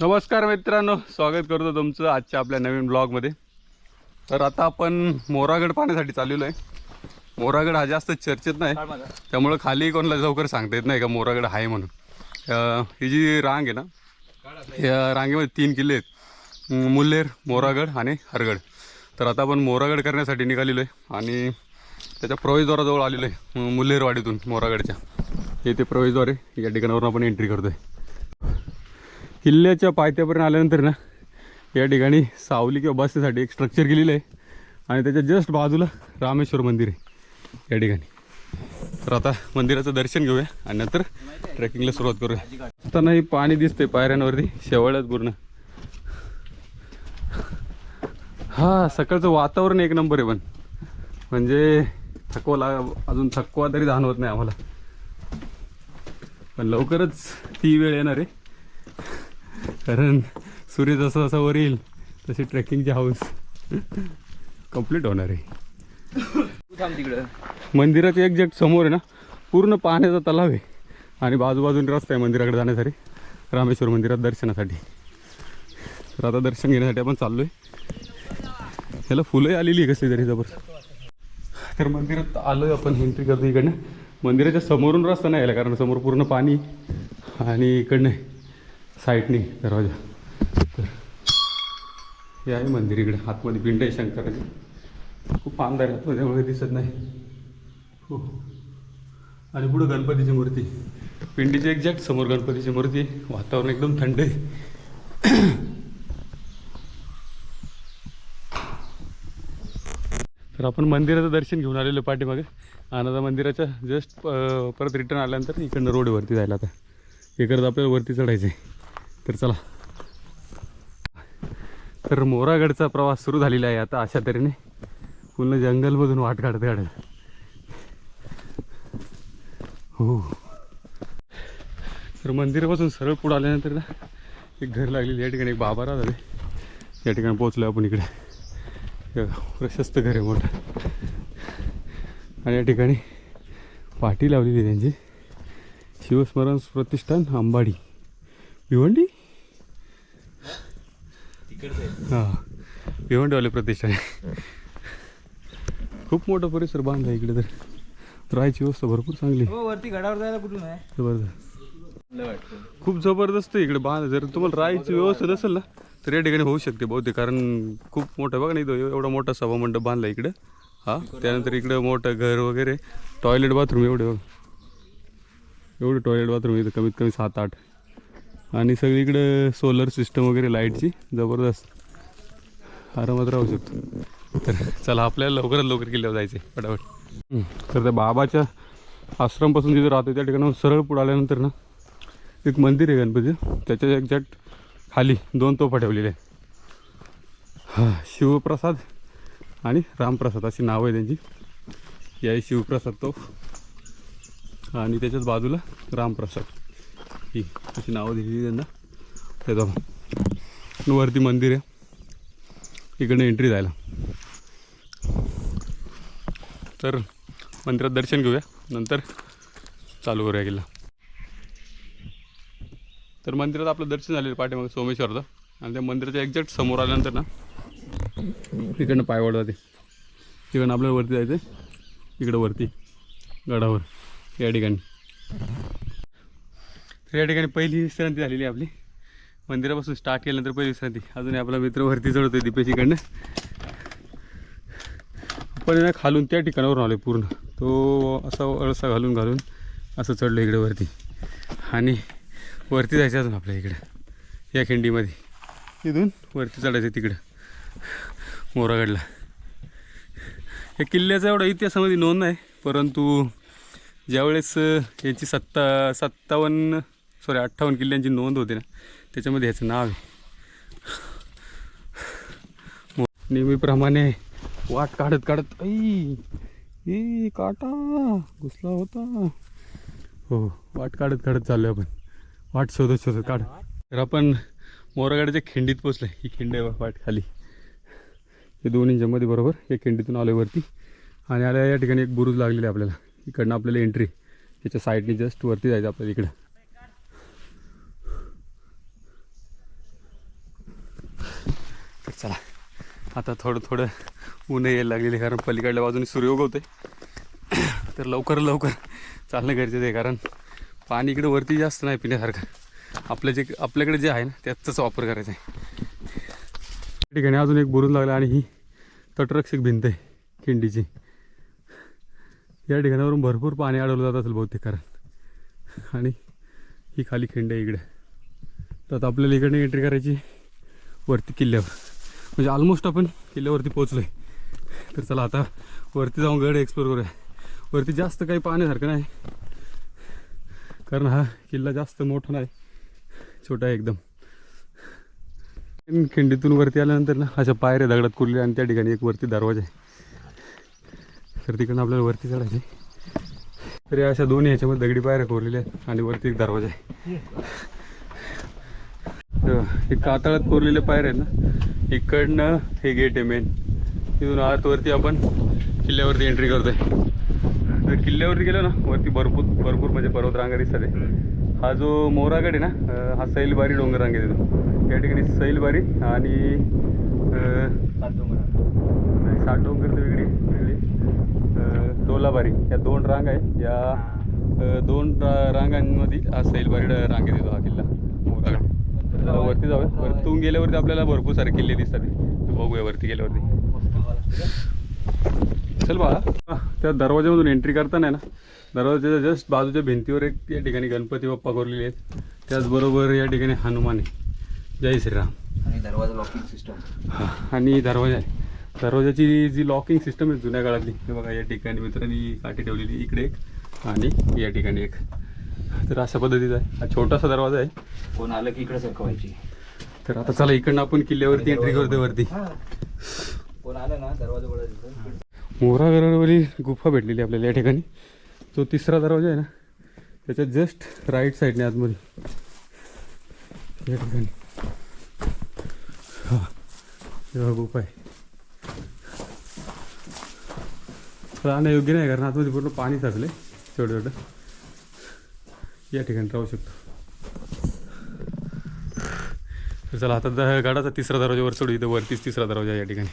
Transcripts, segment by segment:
नमस्कार मित्रांनो स्वागत करतो तुमचं आजच्या आपल्या नवीन ब्लॉगमध्ये. तर आता आपण मोरागड पाहण्यासाठी चाललेलो आहे. मोरागड हा जास्त चर्चेत नाही त्यामुळं खाली कोणाला लवकर सांगता येत नाही का मोरागड आहे म्हणून. ही जी रांग आहे ना या रांगेमध्ये तीन किल्ले आहेत. मुल्हेर मोरागड आणि हरगड. तर आता आपण मोरागड करण्यासाठी निघालेलो आहे आणि त्याच्या प्रवेशद्वाराजवळ आलेलो आहे मुल्हेरवाडीतून मोरागडच्या. हे ते प्रवेशद्वार आहे या ठिकाणावरून आपण एंट्री करतो आहे किल्ल्याच्या पायथ्यापर्यंत आल्यानंतर ना या ठिकाणी सावली किंवा बसण्यासाठी एक स्ट्रक्चर केलेलं आहे. आणि त्याच्या जस्ट बाजूला रामेश्वर मंदिर आहे या ठिकाणी. तर आता मंदिराचं दर्शन घेऊया आणि नंतर ट्रेकिंगला सुरुवात करूया. असताना नाही पाणी दिसते पायऱ्यांवरती शेवळच पूर्ण. हा सकाळचं वातावरण एक नंबर आहे पण. म्हणजे थकवा अजून थकवा तरी जाणवत नाही आम्हाला. पण लवकरच ती वेळ येणार आहे. कारण सूर्य जसा जसा वर येईल तशी ट्रेकिंगची हाऊस कंप्लीट होणार आहे. तिकडं. मंदिराच्या एक्झॅक्ट समोर आहे ना पूर्ण पाण्याचा तलाव आहे. आणि बाजूबाजूने रस्ता आहे मंदिराकडे जाण्यासाठी रामेश्वर मंदिरात दर्शनासाठी. तर आता दर्शन घेण्यासाठी आपण चाललो आहे ह्याला फुलंही आलेली आहे कसली तरी जबरदस्त. तर मंदिरात आलो आहे आपण एंट्री करतो इकडनं. मंदिराच्या समोरून रस्ता नाही यायला कारण समोर पूर्ण पाणी आणि इकडनं साईटने दरवाजा. तर हे आहे मंदिर इकडे आतमध्ये पिंड आहे शंकराची. खूप आमदार आहे आतमध्ये त्यामुळे दिसत नाही. हो. आणि पुढं गणपतीची मूर्ती. पिंडीच्या एक्झॅक्ट समोर गणपतीची मूर्ती वातावरण एकदम थंड आहे. तर आपण मंदिराचं दर्शन घेऊन आलेलो पाठीमागे. आणि मंदिराच्या जस्ट परत रिटर्न आल्यानंतर इकडनं रोडवरती जायला आता. इकडं आपल्याला वरती चढायचं आहे तर चला. तर मोरागडचा प्रवास सुरू झालेला आहे आता अशा तऱ्हेने. पूर्ण जंगलमधून वाट काढत काढत हो. तर मंदिरापासून सरळ पुढं आल्यानंतर ना एक घर लागलेली या ठिकाणी एक बाबा झाले या ठिकाणी पोहोचलो आपण इकडे. प्रशस्त घर आहे मोठं. आणि या ठिकाणी पाठी लावलेली आहे त्यांची. शिवस्मरण प्रतिष्ठान अंबाडी. भिवंडी? हां. भिवंडीवाले प्रतिष्ठान. आहे खूप मोठा परिसर बांधला इकडे तर. राहायची व्यवस्था भरपूर चांगली. हो वरती गडावर जायला कुठून आहे? जबरदस्त. खूप जबरदस्त आहे इकडे बांध. जर तुम्हाला राहायची व्यवस्था नसेल ना तर या ठिकाणी होऊ शकते बहुतेक. कारण खूप मोठं बघा नाही एवढा मोठा सभामंडप बांधला इकडं. हा त्यानंतर इकडं मोठं घर वगैरे. टॉयलेट बाथरूम एवढे बघ. एवढे टॉयलेट बाथरूम इथं कमीत कमी सात आठ. आणि सगळीकडं सोलर सिस्टम वगैरे लाईटची जबरदस्त. आरामात राहू शकतो. तर चला आपल्याला लवकरात लवकर किल्ल्यावर जायचं आहे फटाफट तर त्या बाबाच्या आश्रमपासून जिथं राहतो त्या ठिकाणी सरळ पुढे आल्यानंतर ना एक मंदिर आहे गणपती त्याच्या एक्झॅक्ट खाली दोन तोफा ठेवलेले आहे हां शिवप्रसाद आणि रामप्रसाद अशी नावं आहे त्यांची. या शिवप्रसाद तोफ. आणि त्याच्याच बाजूला रामप्रसाद. ही अशी नावं दिलेली त्यांना. त्याचा वरती मंदिर आहे. इकडनं एंट्री जायला. तर मंदिरात दर्शन घेऊया. नंतर चालू करूया किल्ला. तर मंदिरात आपलं दर्शन झालेलं पाठीमागे सोमेश्वरचं. आणि त्या मंदिराच्या एक्झॅक्ट समोर आल्यानंतर ना इकडनं पायवाड जाते. तिकडनं आपल्याला वरती जायचं आहे इकडं वरती गडावर या ठिकाणी. तर या ठिकाणी पहिली विश्रांती झालेली आहे आपली. मंदिरापासून स्टार्ट केल्यानंतर पहिली विश्रांती. अजून आपला मित्र वरती चढवतोय दीपेश इकडनं आपण ना खालून त्या ठिकाणावरून आलो पूर्ण. तो असा अळसा घालून घालून असं चढलो इकडे वरती. आणि वरती जायचं अजून आपल्या इकडं. या खिंडीमध्ये. इथून वरती चढायचं तिकडं. मोरागडला. या किल्ल्याचा एवढा इतिहासामध्ये नोंद आहे परंतु ज्यावेळेस यांची याची सत्ता सत्तावन्न सॉरी अठ्ठावन्न किल्ल्यांची नोंद होते ना त्याच्यामध्ये ह्याचं नाव आहे. नेहमीप्रमाणे वाट काढत काढत ऐ ए काटा घुसला होता. हो वाट काढत काढत चाललो आपण. वाट शोधत शोधत काढ. तर आपण मोरागाडच्या खिंडीत पोचलो ही खिंड आहे वाट खाली. हे दोन इंच्यामध्ये बरोबर या खिंडीतून आलो वरती. आणि आल्या या ठिकाणी एक बुरुज लागलेला आहे आपल्याला. इकडनं आपल्याला एंट्री त्याच्या साईडने जस्ट वरती जायचं आपल्याला इकडं. आता थोडं थोडं ऊन यायला लागलेले कारण पलीकडल्या बाजूने सूर्य उगवते तर लवकर लवकर चालणं गरजेचं आहे कारण पाणी इकडे वरती जास्त नाही पिण्यासारखं. आपलं जे आपल्याकडे जे आहे ना त्याचाच वापर करायचा आहे. या ठिकाणी अजून एक बुरून लागला आणि ही तटरक्षक भिंत आहे खिंडीची. या ठिकाणावरून भरपूर पाणी अडवलं जात असेल बहुतेक कारण. आणि ही खाली खिंड आहे इकडे. तर आता आपल्याला इकडनं एंट्री करायची वरती किल्ल्यावर. म्हणजे ऑलमोस्ट आपण किल्ल्यावरती पोचलो आहे तर चला आता वरती जाऊन गड एक्सप्लोर करूया. वरती जास्त काही पाहण्यासारखं नाही. कारण हा किल्ला जास्त मोठा नाही. छोटा आहे एकदम. खिंडीतून वरती आल्यानंतर ना अशा पायऱ्या दगडात कुरल्या आणि त्या ठिकाणी एक वरती दरवाजा आहे. तर तिकडनं आपल्याला वरती चढायचे तरी अशा दोन्ही ह्याच्यामध्ये दगडी पायऱ्या कोरलेल्या आहेत आणि वरती एक दरवाजा आहे. हे कातळात कोरलेले पायऱ्या आहेत ना इकडनं हे गेट आहे मेन तिथून आतवरती आपण किल्ल्यावरती एंट्री करतोय. तर किल्ल्यावरती गेलो ना वरती भरपूर भरपूर म्हणजे पर्वतरांगा दिसतात आहे हा जो मोरागड आहे ना हा सैलबारी डोंगर रांगेत येतो या ठिकाणी सैलबारी आणि नाही, सात डोंगर तर वेगळी वेगळी. डोलाबारी या दोन रांग आहे या दोन रा- रांगांमध्ये हा सैलबारी रांगेत येतो हा किल्ला. वरती जाऊया. वरतून गेल्यावरती आपल्याला भरपूर सारे किल्ले दिसतात बघूया वरती गेल्यावरती. चल बाळा. हा, त्या दरवाजामधून एंट्री करताना ना दरवाजाच्या जस्ट बाजूच्या भिंतीवर एक या ठिकाणी गणपती बाप्पा कोरलेले आहेत. त्याचबरोबर या ठिकाणी हनुमान आहे. जय श्रीराम. आणि दरवाजा लॉकिंग सिस्टम हा, आणि दरवाजा आहे. दरवाजाची जी लॉकिंग सिस्टम आहे जुन्या काळातली हे बघा या ठिकाणी मित्रांनी काठी ठेवलेली. इकडे एक आणि या ठिकाणी एक. तर अशा पद्धतीचा आहे. हा छोटासा दरवाजा आहे. कोण आलं की इकडे सरकवायची? तर आता चला इकडनं आपण किल्ल्यावरती एंट्री करतोय वरती. कोण आलं ना दरवाजा गडावरील गुफा भेटलेली आपल्याला या ठिकाणी. जो तिसरा दरवाजा आहे ना. त्याच्या जस्ट राईट साईडने आतमध्ये. या ठिकाणी. हा गुफा आहे. राहणं योग्य नाही कारण आतमध्ये पूर्ण पाणी साचलं छोटं छोटं या ठिकाणी राहू शकतो. तर चला आता द- गडाचा तिसरा दरवाजा वर सोडू इथं वरतीच तिसरा दरवाजा या ठिकाणी.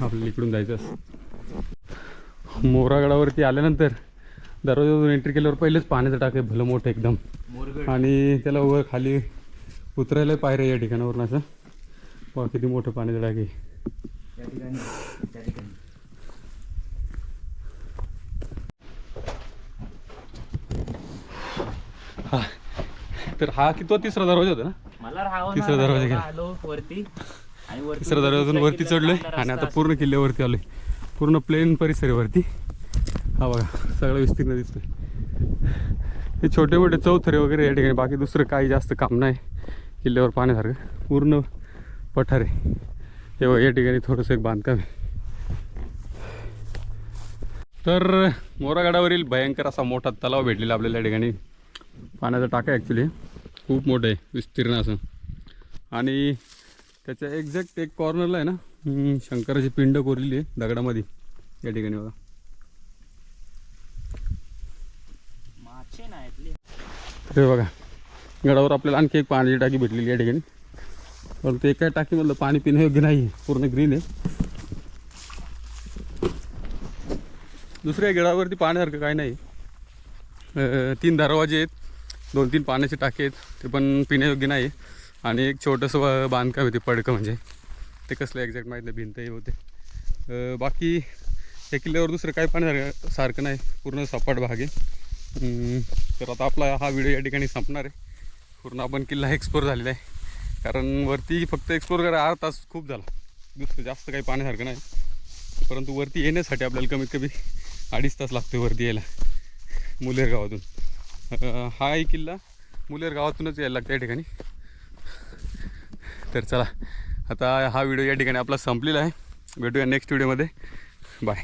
आपल्याला इकडून जायचं असं मोरागडावरती आल्यानंतर दरवाजातून एंट्री केल्यावर पहिलेच पाण्याचं टाक आहे भलं मोठं एकदम. आणि त्याला वर खाली उतरायला पायऱ्या या ठिकाणावरून असं. वा किती मोठं पाण्याचं टाक आहे त्या ठिकाणी त्या ठिकाणी हा. तर हा की तो तिसरा दरवाजा होता ना? मला राहावं तिसरा दरवाजा गेला. आलो वरती. आणि वरती तिसऱ्या दरवाजातून वरती चढलोय आणि आता पूर्ण किल्ल्यावरती आलोय. पूर्ण प्लेन परिसर आहे वरती हा बघा सगळं विस्तीर्ण दिसतोय. हे छोटे मोठे चौथरे वगैरे या ठिकाणी बाकी दुसरं काही जास्त काम नाही किल्ल्यावर पाहण्यासारखं. पूर्ण पठार. आहे हे बघा या ठिकाणी थोडंसं एक बांधकाम आहे. तर मोरागडावरील भयंकर असा मोठा तलाव भेटलेला आपल्याला या ठिकाणी. पाण्याचा टाका ॲक्च्युली खूप मोठं आहे विस्तीर्ण असं. आणि त्याच्या एक्झॅक्ट एक कॉर्नरला आहे ना शंकराची पिंड कोरलेली आहे दगडामध्ये. या ठिकाणी बघा. तर हे बघा गडावर आपल्याला आणखी एक पाण्याची टाकी भेटलेली या ठिकाणी. परंतु एका टाकीमधलं पाणी पिण्यायोग्य नाही आहे पूर्ण ग्रीन आहे. दुसऱ्या गडावरती पाण्यासारखं काय नाही. तीन दरवाजे आहेत. दोन तीन पाण्याचे टाके आहेत ते पण पिण्यायोग्य नाही. आणि एक छोटंसं बांधकाम होते पडकं म्हणजे. ते कसलं एक्झॅक्ट माहीत नाही भिंतही होते. बाकी या किल्ल्यावर दुसरं काय पाण्यासारखं सारखं नाही पूर्ण सपाट भाग आहे. तर आता आपला हा व्हिडिओ या ठिकाणी संपणार आहे. पूर्ण आपण किल्ला एक्सप्लोर झालेला आहे. कारण वरती फक्त एक्सप्लोर करा अर्धा तास खूप झाला. दुसरं जास्त काही पाण्यासारखं नाही. परंतु वरती येण्यासाठी आपल्याला कमीत कमी अडीच तास लागतो वरती यायला. मुलेर गावातून हाही किल्ला. मुलेर गावातूनच यायला लागतं या ठिकाणी. तर चला आता हा व्हिडिओ या ठिकाणी आपला संपलेला आहे. भेटूया नेक्स्ट व्हिडिओमध्ये बाय